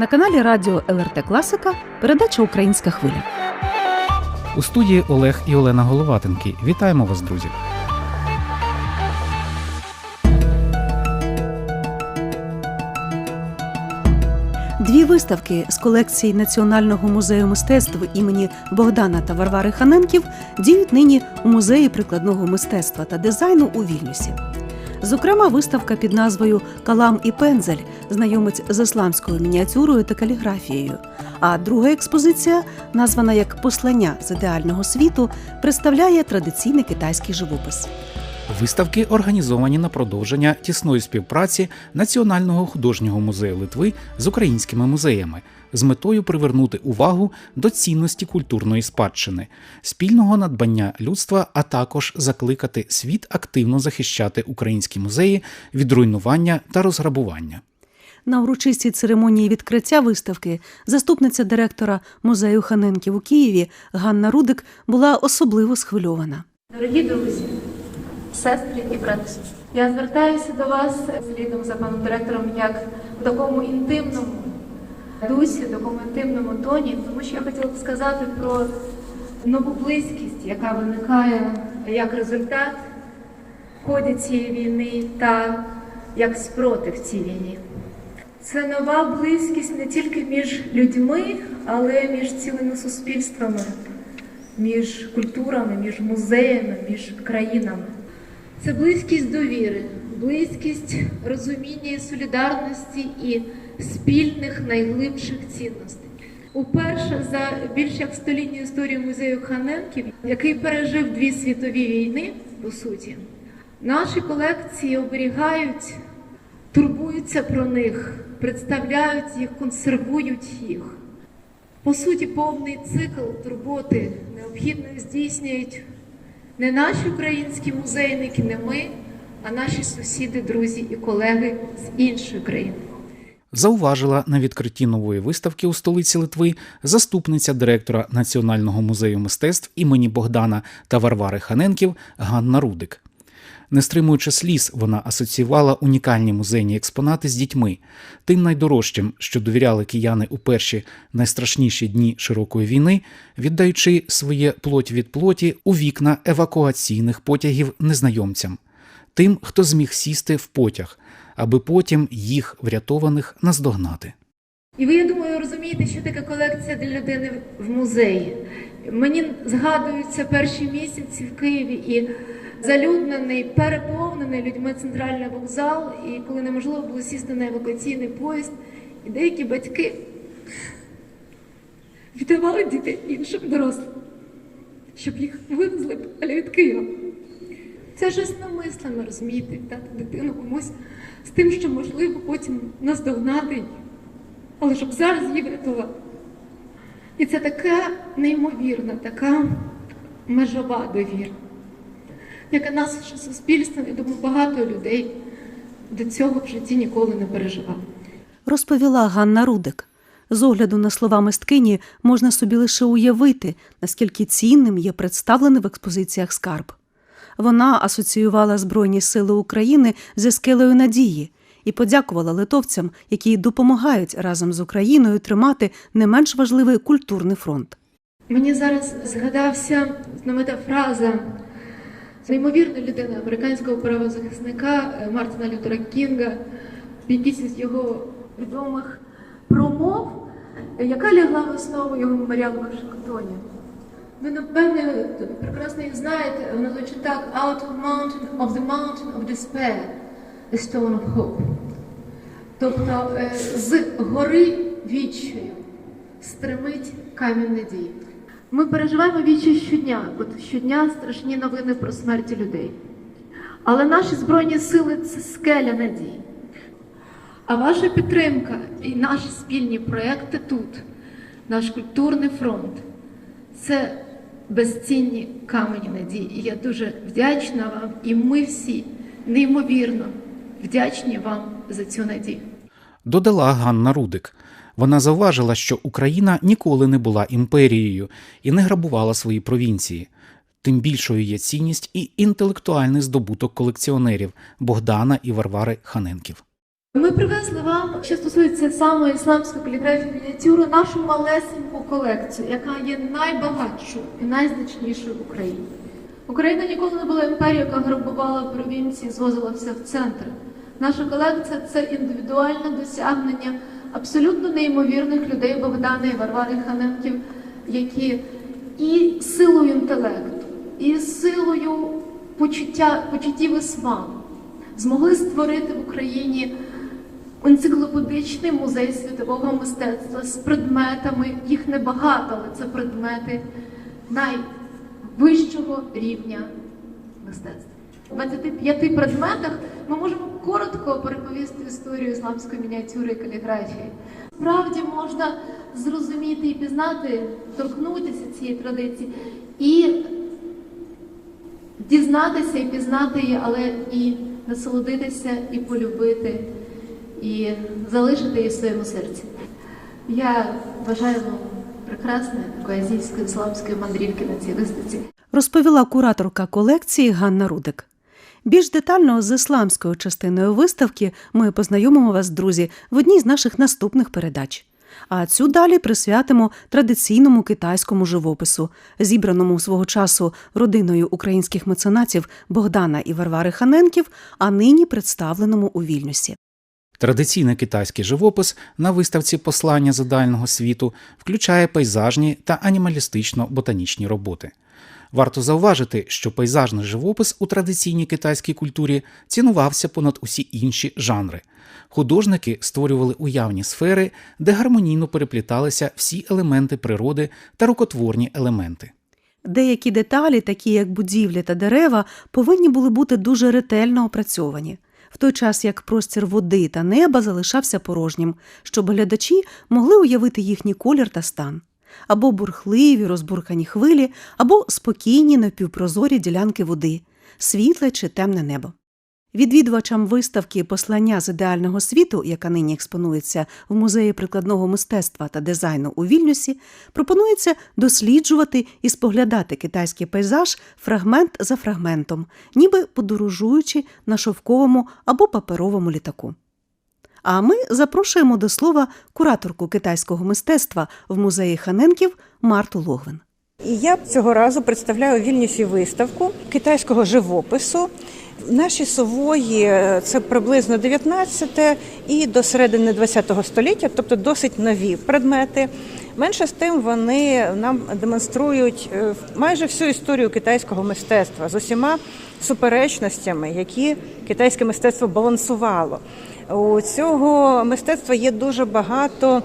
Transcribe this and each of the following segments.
На каналі Радіо ЛРТ Класика передача Українська хвиля. У студії Олег і Олена Головатенки. Вітаємо вас, друзі! Дві виставки з колекції Національного музею мистецтв імені Богдана та Варвари Ханенків діють нині у музеї прикладного мистецтва та дизайну у Вільнюсі. Зокрема, виставка під назвою Калам і пензель знайомить з ісламською мініатюрою та каліграфією. А друга експозиція, названа як Послання з ідеального світу, представляє традиційний китайський живопис. Виставки організовані на продовження тісної співпраці Національного художнього музею Литви з українськими музеями з метою привернути увагу до цінності культурної спадщини, спільного надбання людства, а також закликати світ активно захищати українські музеї від руйнування та розграбування. На урочистій церемонії відкриття виставки заступниця директора музею Ханенків у Києві Ганна Рудик була особливо схвильована. Дорогі друзі, сестри і брати, я звертаюся до вас слідом за паном директором як в такому інтимному дусі, інтимному тоні, тому що я хотіла б сказати про нову близькість, яка виникає як результат в ході цієї війни та як спротив цій війні. Це нова близькість не тільки між людьми, але між цілими суспільствами, між культурами, між музеями, між країнами. Це близькість довіри, близькість розуміння і солідарності і спільних найглибших цінностей. Уперше за більш як столітню історію музею Ханенків, який пережив дві світові війни, по суті, наші колекції оберігають, турбуються про них, представляють їх, консервують їх. По суті, повний цикл турботи необхідно здійснюють не наші українські музейники, не ми, а наші сусіди, друзі і колеги з іншої країни. Зауважила на відкритті нової виставки у столиці Литви заступниця директора Національного музею мистецтв імені Богдана та Варвари Ханенків Ганна Рудик. Не стримуючи сліз, вона асоціювала унікальні музейні експонати з дітьми, тим найдорожчим, що довіряли кияни у перші найстрашніші дні широкої війни, віддаючи своє плоть від плоті у вікна евакуаційних потягів незнайомцям, тим, хто зміг сісти в потяг, аби потім їх врятованих наздогнати. І ви, я думаю, розумієте, що таке колекція для людини в музеї. Мені згадуються перші місяці в Києві і залюднений, переповнений людьми центральний вокзал, і коли неможливо було сісти на евакуаційний поїзд, і деякі батьки віддавали дітей іншим дорослим, щоб їх вивезли від Києва. Це щось намислено, розумієте, дати дитину комусь з тим, що можливо потім наздогнати її, але щоб зараз її врятувати. І це така неймовірна, така межова довіра, яка наше суспільство, я думаю, багато людей до цього в житті ніколи не переживало. Розповіла Ганна Рудик. З огляду на слова мисткині можна собі лише уявити, наскільки цінним є представлений в експозиціях скарб. Вона асоціювала Збройні Сили України зі скелею надії і подякувала литовцям, які допомагають разом з Україною тримати не менш важливий культурний фронт. Мені зараз згадався знаменита фраза неймовірної людини, американського правозахисника е, Мартина Лютера Кінга, в якійсь із його відомих промов, е, яка лягла в основу його меморіалу в Вашингтоні. Ви, напевне, прекрасно знаєте, вона звучить так Out of mountain of the mountain of despair, a stone of hope. Тобто е, з гори відчаю стримить камінь надії. Ми переживаємо відчай щодня, бо щодня страшні новини про смерті людей. Але наші Збройні сили це скеля надії. А ваша підтримка і наші спільні проекти тут, наш культурний фронт, це безцінні камені надії. І я дуже вдячна вам, і ми всі неймовірно вдячні вам за цю надію. Додала Ганна Рудик. Вона зауважила, що Україна ніколи не була імперією і не грабувала свої провінції. Тим більшою є цінність і інтелектуальний здобуток колекціонерів Богдана і Варвари Ханенків. Ми привезли вам, що стосується саме ісламської каліграфії мініатюри, нашу малесеньку колекцію, яка є найбагатшою і найзначнішою в Україні. Україна ніколи не була імперією, яка грабувала провінції, звозила все в центр. Наша колекція це індивідуальне досягнення абсолютно неймовірних людей Богдана і Варвари Ханенків, які і силою інтелекту, і силою почуття, почуттів ісламу змогли створити в Україні енциклопедичний музей світового мистецтва з предметами. Їх небагато, але це предмети найвищого рівня мистецтва. У 25 предметах ми можемо коротко переповісти історію ісламської мініатюри і каліграфії. Справді можна зрозуміти і пізнати, торкнутися цієї традиції і дізнатися і пізнати її, але і насолодитися, і полюбити, і залишити її в своєму серці. Я бажаю вам прекрасної такої азійської ісламської мандрівки на цій виставці. розповіла кураторка колекції Ганна Рудик. Більш детально з ісламською частиною виставки ми познайомимо вас, друзі, в одній з наших наступних передач. А цю далі присвятимо традиційному китайському живопису, зібраному свого часу родиною українських меценатів Богдана і Варвари Ханенків, а нині представленому у Вільнюсі. Традиційний китайський живопис на виставці Послання задального світу включає пейзажні та анімалістично-ботанічні роботи. Варто зауважити, що пейзажний живопис у традиційній китайській культурі цінувався понад усі інші жанри. Художники створювали уявні сфери, де гармонійно перепліталися всі елементи природи та рукотворні елементи. Деякі деталі, такі як будівлі та дерева, повинні були бути дуже ретельно опрацьовані, в той час як простір води та неба залишався порожнім, щоб глядачі могли уявити їхній колір та стан. Або бурхливі розбуркані хвилі, або спокійні напівпрозорі ділянки води, світле чи темне небо. Відвідувачам виставки Послання з ідеального світу, яка нині експонується в музеї прикладного мистецтва та дизайну у Вільнюсі, пропонується досліджувати і споглядати китайський пейзаж фрагмент за фрагментом, ніби подорожуючи на шовковому або паперовому літаку. А ми запрошуємо до слова кураторку китайського мистецтва в музеї Ханенків Марту Логвин. І я цього разу представляю у Вільнюсі виставку китайського живопису. Наші сової е, це приблизно 19 і до середини 20 століття, тобто досить нові предмети. Менше з тим вони нам демонструють е, майже всю історію китайського мистецтва з усіма суперечностями, які китайське мистецтво балансувало. У цього мистецтва є дуже багато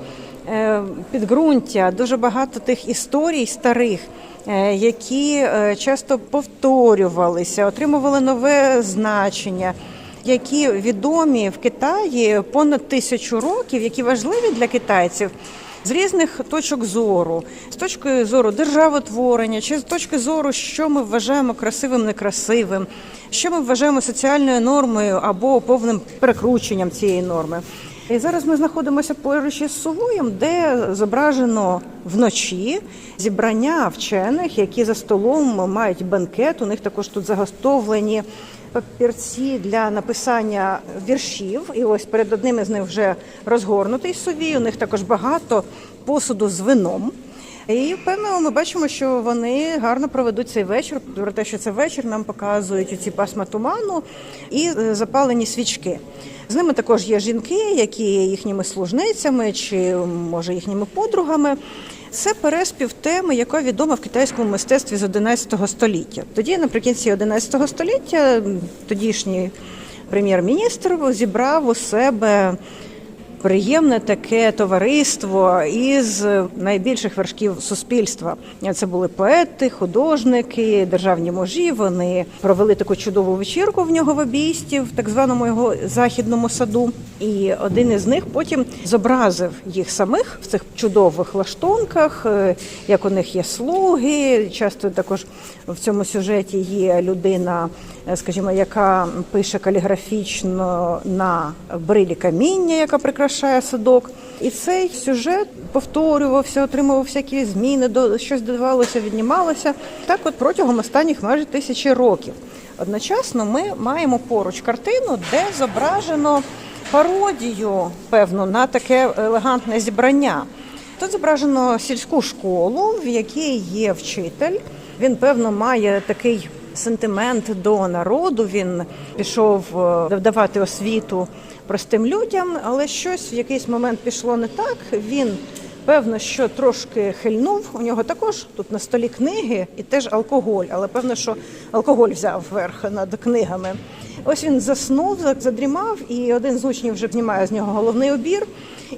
підґрунтя, дуже багато тих історій старих, е, які е, часто повторювалися, отримували нове значення. Які відомі в Китаї понад тисячу років, які важливі для китайців з різних точок зору, з точки зору державотворення, чи з точки зору, що ми вважаємо красивим, некрасивим, що ми вважаємо соціальною нормою або повним перекрученням цієї норми. І зараз ми знаходимося поруч із Сувоєм, де зображено вночі зібрання вчених, які за столом мають банкет. У них також тут заготовлені папірці для написання віршів. І ось перед одним із них вже розгорнутий сувій. У них також багато посуду з вином. І певно, ми бачимо, що вони гарно проведуть цей вечір. Про те, що це вечір, нам показують ці пасма туману і е, запалені свічки. З ними також є жінки, які є їхніми служницями чи може їхніми подругами. Це переспів теми, яка відома в китайському мистецтві з 11 століття. Тоді, наприкінці 11 століття, тодішній прем'єр-міністр зібрав у себе приємне таке товариство із найбільших вершків суспільства. Це були поети, художники, державні мужі. Вони провели таку чудову вечірку в нього в обійсті, в так званому його західному саду. І один із них потім зобразив їх самих в цих чудових лаштунках, е, як у них є слуги. Часто також в цьому сюжеті є людина, е, скажімо, яка пише каліграфічно на брилі каміння, яка прикрашає садок. І цей сюжет повторювався, отримував всякі зміни, до щось додавалося, віднімалося. Так, от протягом останніх майже тисячі років. Одночасно ми маємо поруч картину, де зображено пародію, певно, на таке елегантне зібрання. Тут зображено сільську школу, в якій є вчитель. Він, певно, має такий сентимент до народу. Він пішов е, давати освіту простим людям, але щось в якийсь момент пішло не так. Він Певно, що трошки хильнув. У нього також тут на столі книги і теж алкоголь, але певно, що алкоголь взяв верх над книгами. Ось він заснув, задрімав, і один з учнів вже знімає з нього головний обір.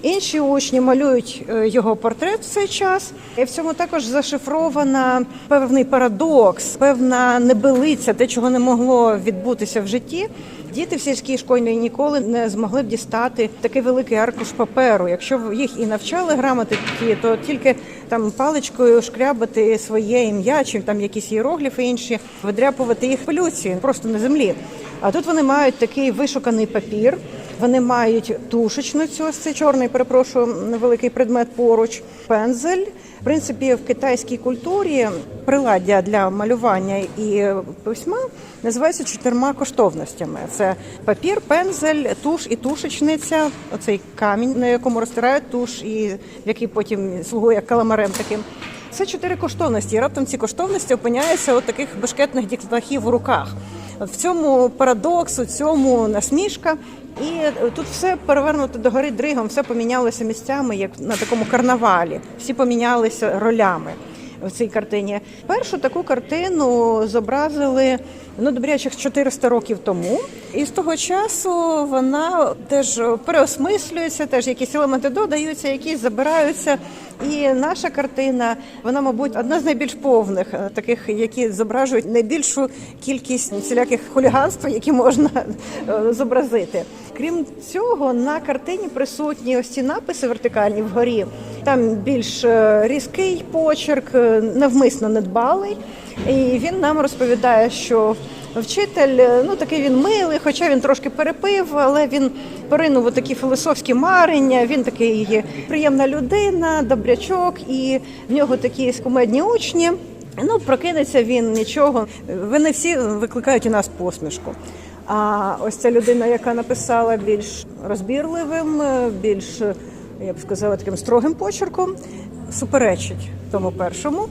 Інші учні малюють е, його портрет в цей час. І в цьому також зашифрована певний парадокс, певна небелиця, те, чого не могло відбутися в житті. Діти в сільській школі ніколи не змогли б дістати такий великий аркуш паперу. Якщо їх і навчали грамотики, то тільки там паличкою шкрябати своє ім'я, чи там якісь іерогліфи інші, видряпувати їх пилюці просто на землі. А тут вони мають такий вишуканий папір. Вони мають тушечну цю ось цей чорний, перепрошую, невеликий предмет поруч, пензель. В принципі, в китайській культурі приладдя для малювання і письма називаються чотирма коштовностями: це папір, пензель, туш і тушечниця. Оцей камінь, на якому розтирають туш, і який потім слугує каламарем таким. Це чотири коштовності. І раптом ці коштовності опиняються у таких бешкетних дітлахів у руках. В цьому парадокс, у цьому насмішка. І тут все перевернуто до гори дригом, все помінялося місцями, як на такому карнавалі. Всі помінялися ролями в цій картині. Першу таку картину зобразили ну добрячих 400 років тому, і з того часу вона теж переосмислюється, теж якісь елементи додаються, якісь забираються. І наша картина, вона, мабуть, одна з найбільш повних, е, таких, які зображують найбільшу кількість всіляких хуліганств, які можна е, зобразити. Крім цього, на картині присутні ось ці написи вертикальні вгорі. Там більш е, різкий почерк, навмисно недбалий. І він нам розповідає, що вчитель е, ну такий він милий, хоча він трошки перепив, але він поринув у такі філософські марення. Він такий приємна людина, добрячок, і в нього такі кумедні учні. Ну, прокинеться він нічого. Вони всі викликають у нас посмішку. А ось ця людина, яка написала більш розбірливим, е, більш я б сказала, таким строгим почерком, суперечить тому першому.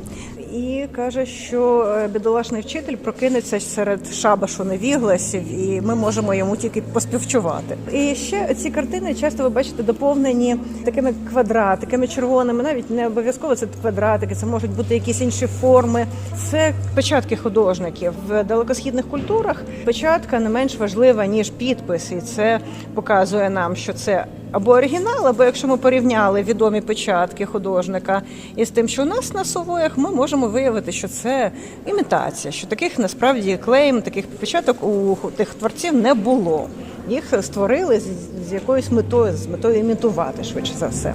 І каже, що е, бідолашний вчитель прокинеться серед шабашу невігласів, і ми можемо йому тільки поспівчувати. І ще ці картини часто ви бачите доповнені такими квадратиками червоними, навіть не обов'язково це квадратики, це можуть бути якісь інші форми. Це печатки художників в далекосхідних культурах. Печатка не менш важлива ніж підпис, і це показує нам, що це або оригінал, або якщо ми порівняли відомі печатки художника із тим, що у нас на сувоях, ми можемо виявити, що це імітація, що таких насправді клейм, таких печаток у тих творців не було. Їх створили з, якоюсь метою, з метою імітувати швидше за все.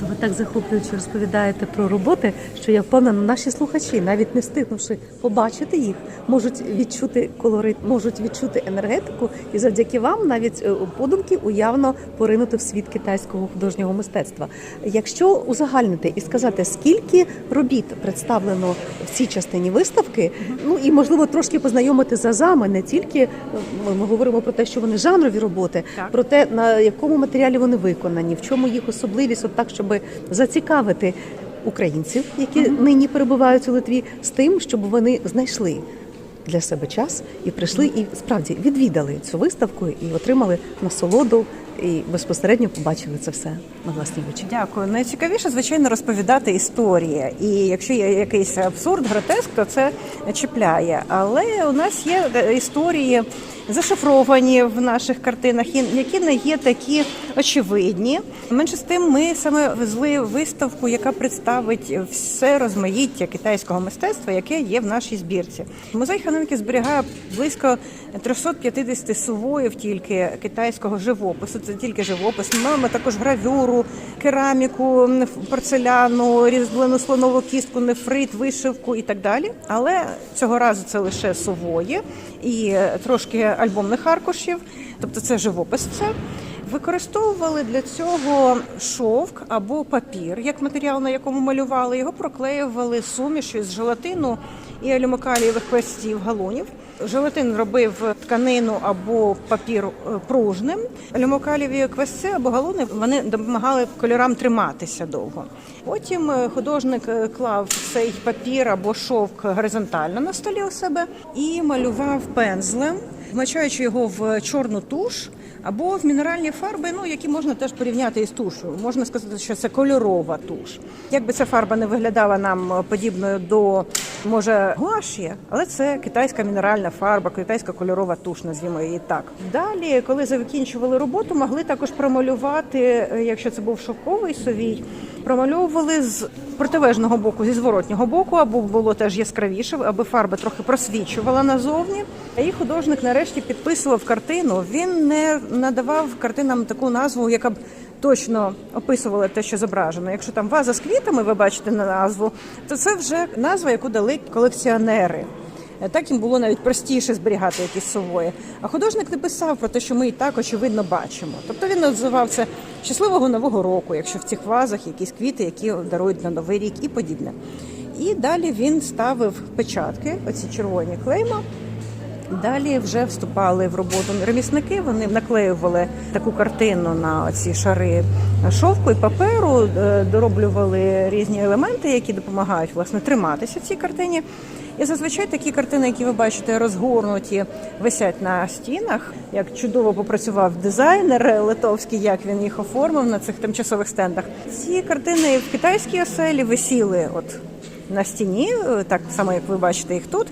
Ви так захоплююче розповідаєте про роботи, що я впевнена, наші слухачі, навіть не встигнувши побачити їх, можуть відчути колорит, можуть відчути енергетику, і завдяки вам навіть е, подумки уявно поринути в світ китайського художнього мистецтва. Якщо узагальнити і сказати, скільки робіт представлено в цій частині виставки, ну і можливо трошки познайомити з азами, не тільки е, ми, ми говоримо про те, що вони жанрові роботи, Так. про те, на якому матеріалі вони виконані, в чому їх особливість, от так, щоб зацікавити українців, які нині перебувають у Литві, з тим, щоб вони знайшли для себе час і прийшли і справді відвідали цю виставку і отримали насолоду, і безпосередньо побачили це все на власні очі. Дякую. Найцікавіше, звичайно, розповідати історії. І якщо є якийсь абсурд, гротеск, то це чіпляє. Але у нас є е, історії зашифровані в наших картинах, які не є такі очевидні. Менше з тим, ми саме везли виставку, яка представить все розмаїття китайського мистецтва, яке є в нашій збірці. Музей Ханенки зберігає близько 350 сувоїв тільки китайського живопису. Це тільки живопис. Ми маємо також гравюру, кераміку, порцеляну, різьблену слонову кістку, нефрит, вишивку і так далі. Але цього разу це лише сувої і е, трошки альбомних аркушів, тобто це живопис. Все. Використовували для цього шовк або папір, як матеріал, на якому малювали. Його проклеювали сумішю з желатину і алюмокалієвих пластів галонів. Желатин робив тканину або папір е, пружним. Люмокаліві квасці або галуни вони допомагали кольорам триматися довго. Потім е, художник е, клав цей папір або шовк горизонтально на столі у себе і малював пензлем, вмачаючи його в чорну туш. Або в мінеральні фарби, ну які можна теж порівняти із тушою. Можна сказати, що це кольорова туш. Якби ця фарба не виглядала нам подібною до може гуаші, але це китайська мінеральна фарба, китайська кольорова туш, назвімо її так. Далі, коли закінчували роботу, могли також промалювати, е, якщо це був шовковий совій, промальовували з протилежного боку, зі зворотнього боку, або було теж яскравіше, аби фарба трохи просвічувала назовні. І художник нарешті підписував картину. Він не надавав картинам таку назву, яка б точно описувала те, що зображено. Якщо там ваза з квітами, ви бачите на назву, то це вже назва, яку дали колекціонери. Так їм було навіть простіше зберігати якісь сової. А художник не писав про те, що ми і так очевидно бачимо. Тобто він називав це щасливого нового року, якщо в цих вазах якісь квіти, які дарують на новий рік і подібне. І далі він ставив печатки, оці червоні клейма. Далі вже вступали в роботу ремісники. Вони наклеювали таку картину на ці шари шовку і паперу, е, дороблювали різні елементи, які допомагають власне триматися цій картині. І зазвичай такі картини, які ви бачите, розгорнуті, висять на стінах. Як чудово попрацював дизайнер литовський, як він їх оформив на цих тимчасових стендах. Ці картини в китайській оселі висіли от на стіні, е, так само як ви бачите їх тут.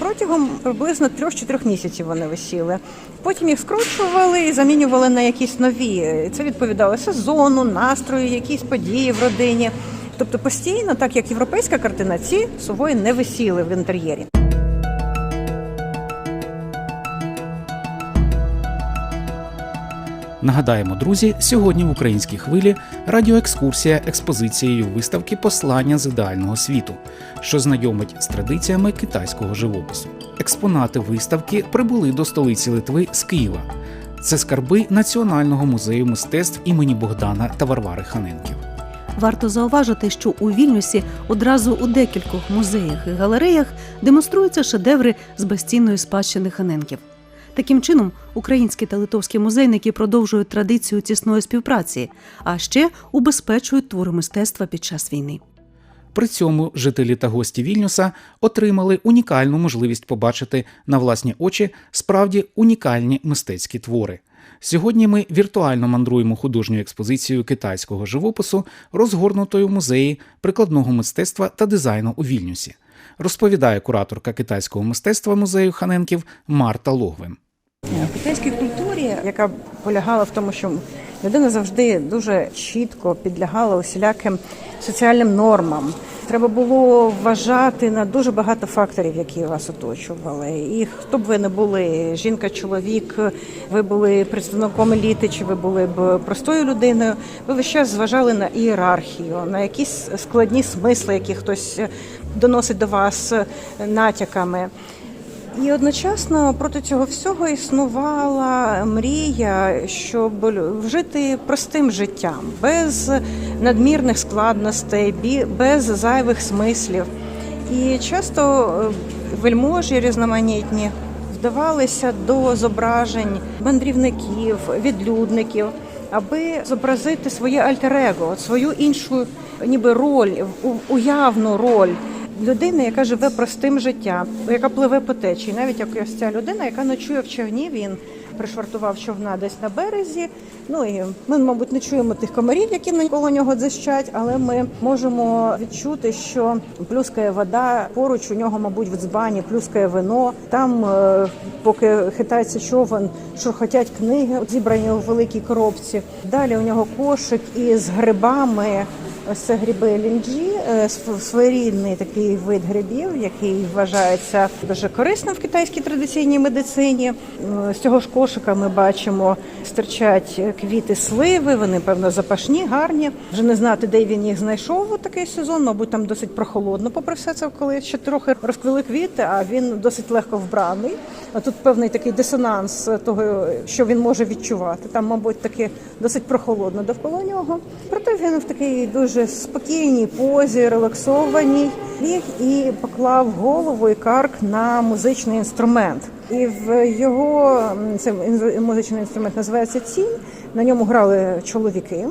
Протягом приблизно 3-4 місяців вони висіли. Потім їх скручували і замінювали на якісь нові. Це відповідало сезону, настрою, якісь події в родині. Тобто постійно, так як європейська картина, ці сувої не висіли в інтер'єрі. Нагадаємо, друзі, сьогодні в українській хвилі радіоекскурсія експозицією виставки Послання з ідеального світу, що знайомить з традиціями китайського живопису. Експонати виставки прибули до столиці Литви з Києва. Це скарби Національного музею мистецтв імені Богдана та Варвари Ханенків. Варто зауважити, що у Вільнюсі одразу у декількох музеях і галереях демонструються шедеври з безцінної спадщини Ханенків. Таким чином, українські та литовські музейники продовжують традицію тісної співпраці, а ще убезпечують твори мистецтва під час війни. При цьому жителі та гості Вільнюса отримали унікальну можливість побачити на власні очі справді унікальні мистецькі твори. Сьогодні ми віртуально мандруємо художньою експозицією китайського живопису, розгорнутою в музеї прикладного мистецтва та дизайну у Вільнюсі, розповідає кураторка китайського мистецтва музею Ханенків Марта Логвин. В китайській культурі, яка полягала в тому, що людина завжди дуже чітко підлягала усіляким соціальним нормам. Треба було вважати на дуже багато факторів, які вас оточували. І хто б ви не були, жінка, чоловік, ви були представником еліти, чи ви були б простою людиною. Ви весь час зважали на ієрархію, на якісь складні смисли, які хтось доносить до вас натяками. І одночасно проти цього всього існувала мрія, щоб жити простим життям, без надмірних складностей, без зайвих смислів. І часто е, вельможі різноманітні вдавалися до зображень мандрівників, відлюдників, аби зобразити своє альтер-его, свою іншу ніби роль, уявну роль людини, яка живе простим життям, яка пливе по течії. Навіть як ось ця людина, яка ночує в човні, він пришвартував човна десь на березі. Ну і ми, мабуть, не чуємо тих комарів, які навколо нього дзищать, але ми можемо відчути, що плюскає вода поруч у нього, мабуть, в дзбані, плюскає вино. Там, е, поки хитається човен, шурхотять книги, зібрані у великій коробці. Далі у нього кошик із грибами. Ось це гриби лінджі, е, своєрідний такий вид грибів, який вважається дуже корисним в китайській традиційній медицині. Е, З цього ж кошика ми бачимо, стирчать квіти сливи. Вони певно запашні, гарні. Вже не знати, де він їх знайшов у такий сезон. Мабуть, там досить прохолодно, попри все це, коли ще трохи розквіли квіти, а він досить легко вбраний. А тут певний такий дисонанс того, що він може відчувати. Там, мабуть, таки досить прохолодно довкола нього. Проте він в такий дуже дуже спокійній позі, релаксованій, ліг і поклав голову і карк на музичний інструмент. І в його це музичний інструмент називається цінь. На ньому грали чоловіки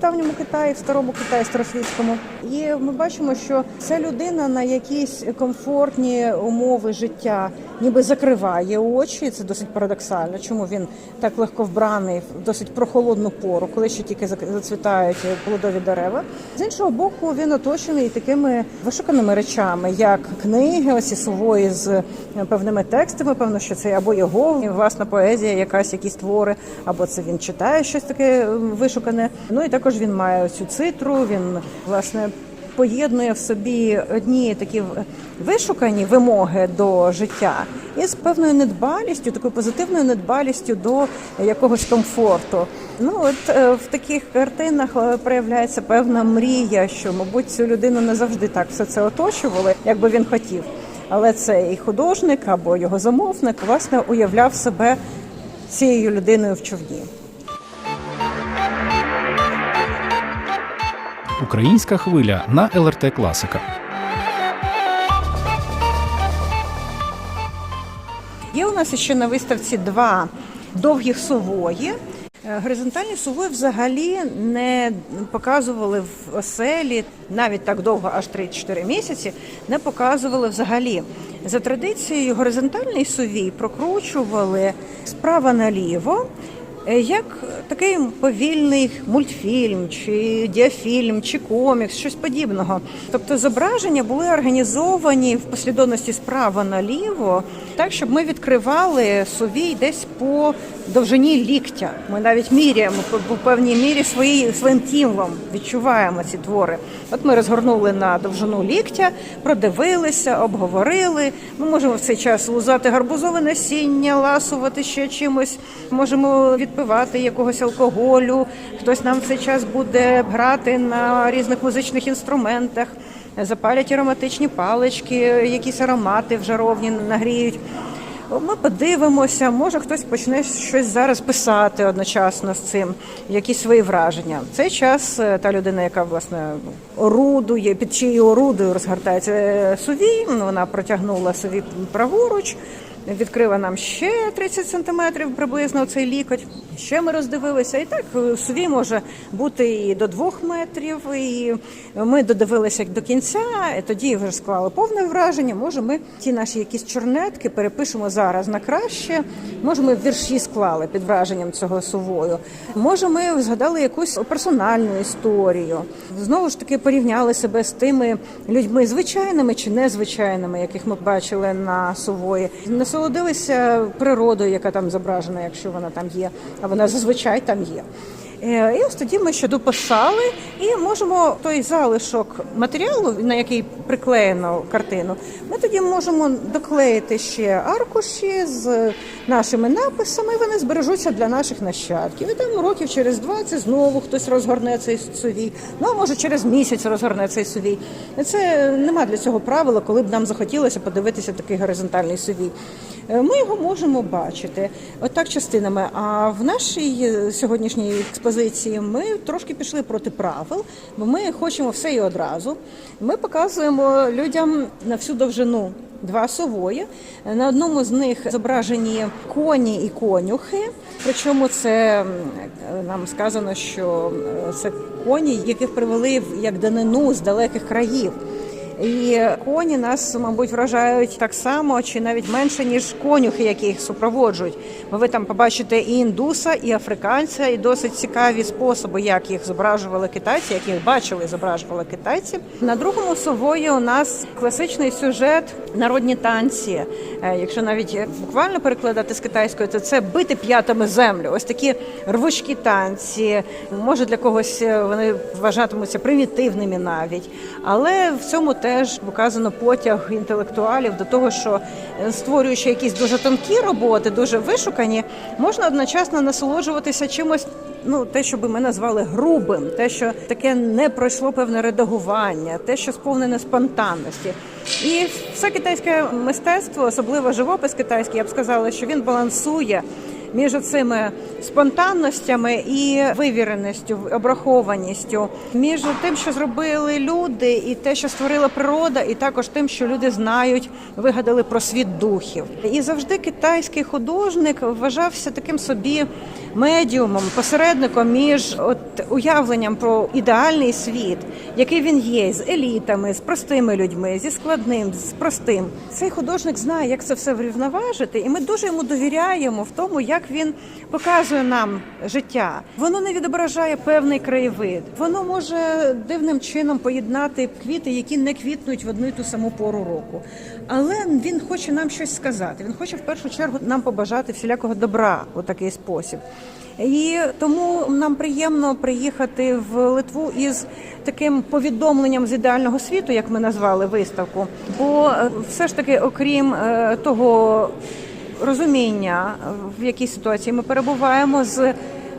давньому Китаї, в старому Китаї, старосвітському. І ми бачимо, що ця людина на якісь комфортні умови життя ніби закриває очі. Це досить парадоксально. Чому він так легко вбраний в досить прохолодну пору, коли ще тільки зацвітають плодові дерева. З іншого боку, він оточений такими вишуканими речами, як книги, ось і сувої з е, певними текстами. Певно, що це або його власна поезія, якась якісь твори, або це він читає щось таке вишукане. Ну і також він має цю цитру. Він власне поєднує в собі одні такі вишукані вимоги до життя із певною недбалістю, такою позитивною недбалістю до якогось комфорту. Ну от е, в таких картинах е, проявляється певна мрія, що, мабуть, цю людину не завжди так все це оточували, як би він хотів. Але цей художник або його замовник власне уявляв себе цією людиною в човні. Українська хвиля на ЛРТ Класика. Є у нас ще на виставці два довгих сувої. Е, Горизонтальні сувої взагалі не показували в оселі навіть так довго, аж 3-4 місяці, не показували взагалі. За традицією, горизонтальний сувій прокручували справа наліво, як такий повільний мультфільм, чи діафільм, чи комікс, щось подібного. Тобто зображення були організовані в послідовності справа наліво, так щоб ми відкривали сувій десь по довжині ліктя. Ми навіть міряємо по певній мірі свої, своїм тілом, відчуваємо ці твори. От ми розгорнули на довжину ліктя, продивилися, обговорили. Ми можемо в цей час лузати гарбузове насіння, ласувати ще чимось. Можемо відпивати якогось алкоголю. Хтось нам в цей час буде грати на різних музичних інструментах, запалять ароматичні палички, якісь аромати в жаровні нагріють. Ми подивимося, може хтось почне щось зараз писати одночасно з цим, якісь свої враження. Цей час е, та людина, яка власне орудує, під чиєю орудою розгортається е, сувій, вона протягнула сувій праворуч, відкрила нам ще 30 сантиметрів приблизно цей лікоть. Ще ми роздивилися. І так е, може бути і до двох метрів. І ми додивилися до кінця, і тоді вже склали повне враження. Може, ми ті наші якісь чорнетки перепишемо зараз на краще. Може, ми вірші склали під враженням цього сувою. Може, ми згадали якусь персональну історію. Знову ж таки порівняли себе з тими людьми звичайними чи незвичайними, яких ми бачили на сувої. Насолодилися природою, яка там зображена, якщо вона там є, а вона зазвичай там є. Е, І ось тоді ми ще дописали і можемо той залишок матеріалу, на який приклеєно картину, ми тоді можемо доклеїти ще аркуші з нашими написами. Вони збережуться для наших нащадків. І там років через 20 знову хтось розгорне цей сувій. Ну а може через місяць розгорне цей сувій. І Це нема для цього правила, коли б нам захотілося подивитися такий горизонтальний сувій. Е, Ми його можемо бачити отак частинами. А в нашій е, сьогоднішній експозиції ми трошки пішли проти правил, бо ми хочемо все і одразу. Ми показуємо людям на всю довжину. Два сової. На одному з них зображені коні і конюхи. Причому це нам сказано, що е, це коні, яких привели як данину з далеких країв. І коні нас, мабуть, вражають так само чи навіть менше, ніж конюхи, які їх супроводжують. Бо ви там побачите і індуса, і африканця, і досить цікаві способи, як їх зображували китайці, як їх бачили, зображували китайці. На другому сової у нас класичний сюжет народні танці. Е, Якщо навіть буквально перекладати з китайської, то це бити п'ятами землю. Ось такі рвучкі танці. Може для когось е, вони вважатимуться примітивними навіть, але в цьому теж показано потяг інтелектуалів до того, що е, створюючи якісь дуже тонкі роботи, дуже вишукані, можна одночасно насолоджуватися чимось. Ну, те, що би ми назвали грубим, те, що таке не пройшло певне редагування, те, що сповнене спонтанності. І все китайське мистецтво, особливо живопис китайський, я б сказала, що він балансує між цими спонтанностями і вивіреністю, обрахованістю, між тим, що зробили люди, і те, що створила природа, і також тим, що люди знають, вигадали про світ духів. І завжди китайський художник вважався таким собі медіумом, посередником між от уявленням про ідеальний світ, який він є, з елітами, з простими людьми, зі складним, з простим. Цей художник знає, як це все врівноважити, і ми дуже йому довіряємо в тому, як він показує нам життя. Воно не відображає певний краєвид. Воно може дивним чином поєднати квіти, які не квітнуть в одну і ту саму пору року. Але він хоче нам щось сказати. Він хоче в першу чергу нам побажати всілякого добра у такий спосіб. І тому нам приємно приїхати в Литву із таким повідомленням з ідеального світу, як ми назвали виставку. Бо е, все ж таки, окрім е, того розуміння, в якій ситуації ми перебуваємо з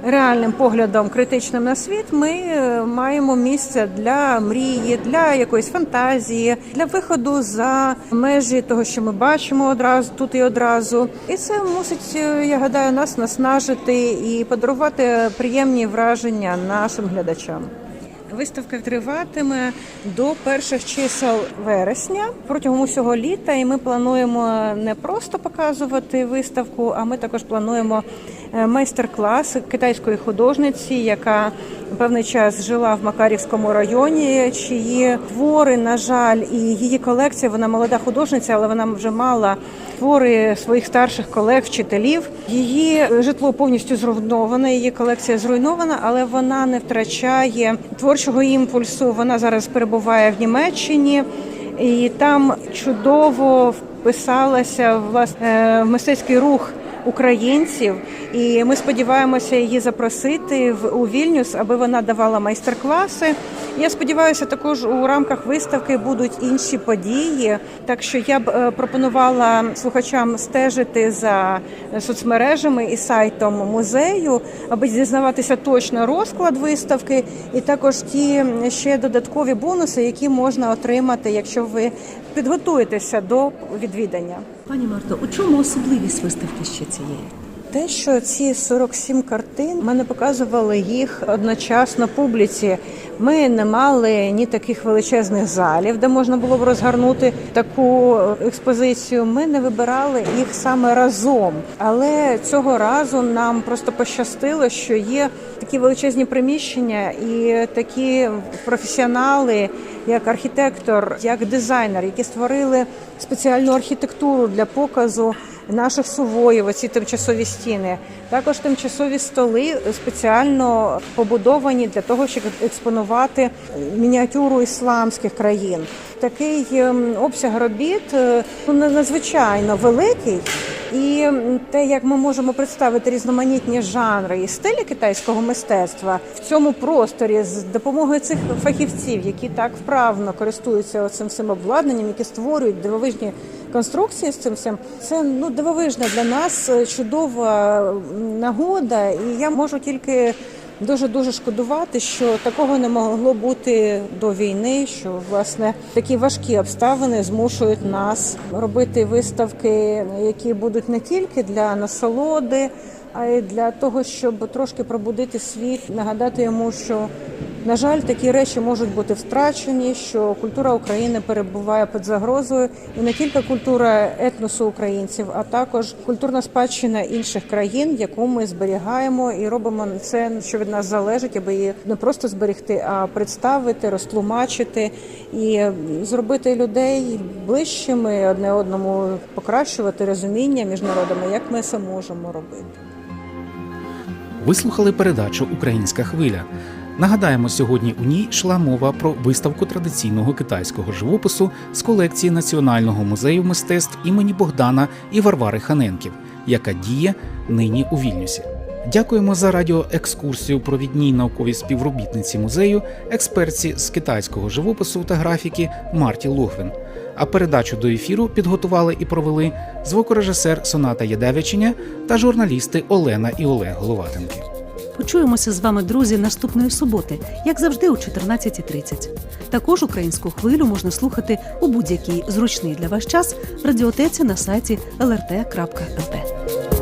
реальним поглядом критичним на світ, ми е, маємо місце для мрії, для якоїсь фантазії, для виходу за межі того, що ми бачимо одразу тут і одразу. І це мусить, е, я гадаю, нас наснажити і подарувати приємні враження нашим глядачам. Виставка триватиме до перших чисел вересня протягом усього літа, і ми плануємо не просто показувати виставку, а ми також плануємо е, майстер-клас китайської художниці, яка певний час жила в Макарівському районі. Чиї твори, на жаль, і її колекція. Вона молода художниця, але вона вже мала твори своїх старших колег, вчителів. Її житло повністю зруйноване, її колекція зруйнована, але вона не втрачає творчого імпульсу. Вона зараз перебуває в Німеччині. І там чудово вписалася власне в мистецький рух українців, і ми сподіваємося її запросити в у Вільнюс, аби вона давала майстер-класи. Я сподіваюся, також у рамках виставки будуть інші події. Так що я б е, пропонувала слухачам стежити за соцмережами і сайтом музею, аби дізнаватися точно розклад виставки, і також ті ще додаткові бонуси, які можна отримати, якщо ви підготуєтеся до відвідання. Пані Марто, у чому особливість виставки ще цієї? Те, що ці 47 картин ми не показували їх одночасно публіці. Ми не мали ні таких величезних залів, де можна було б розгорнути таку експозицію. Ми не вибирали їх саме разом. Але цього разу нам просто пощастило, що є такі величезні приміщення і такі професіонали, як архітектор, як дизайнер, які створили спеціальну архітектуру для показу наших сувоїв, оці тимчасові стіни. Також тимчасові столи спеціально побудовані для того, щоб експонувати мініатюру ісламських країн. Такий ем, обсяг робіт е, ну, надзвичайно великий. І те, як ми можемо представити різноманітні жанри і стилі китайського мистецтва в цьому просторі з допомогою цих фахівців, які так вправно користуються цим всім обладнанням, які створюють дивовижні конструкції з цим всім, це ну дивовижна для нас е, чудова нагода, і я можу тільки. Дуже дуже шкодувати, що такого не могло бути до війни. Що власне такі важкі обставини змушують нас робити виставки, які будуть не тільки для насолоди, а й для того, щоб трошки пробудити світ, нагадати йому, що на жаль, такі речі можуть бути втрачені, що культура України перебуває під загрозою, і не тільки культура етносу українців, а також культурна спадщина інших країн, яку ми зберігаємо і робимо це, що від нас залежить, аби її не просто зберегти, а представити, розтлумачити і зробити людей ближчими одне одному, покращувати розуміння між народами, як ми це можемо робити. Ви слухали передачу Українська хвиля. Нагадаємо, сьогодні у ній йшла мова про виставку традиційного китайського живопису з колекції Національного музею мистецтв імені Богдана і Варвари Ханенків, яка діє нині у Вільнюсі. Дякуємо за радіоекскурсію провідній науковій співробітниці музею, експертці з китайського живопису та графіки Марті Логвин. А передачу до ефіру підготували і провели звукорежисер Соната Ядевичиня та журналісти Олена і Олег Головатенки. Почуємося з вами, друзі, наступної суботи, як завжди, о 14.30. Також українську хвилю можна слухати у будь-який зручний для вас час радіотеці на сайті lrt.lt.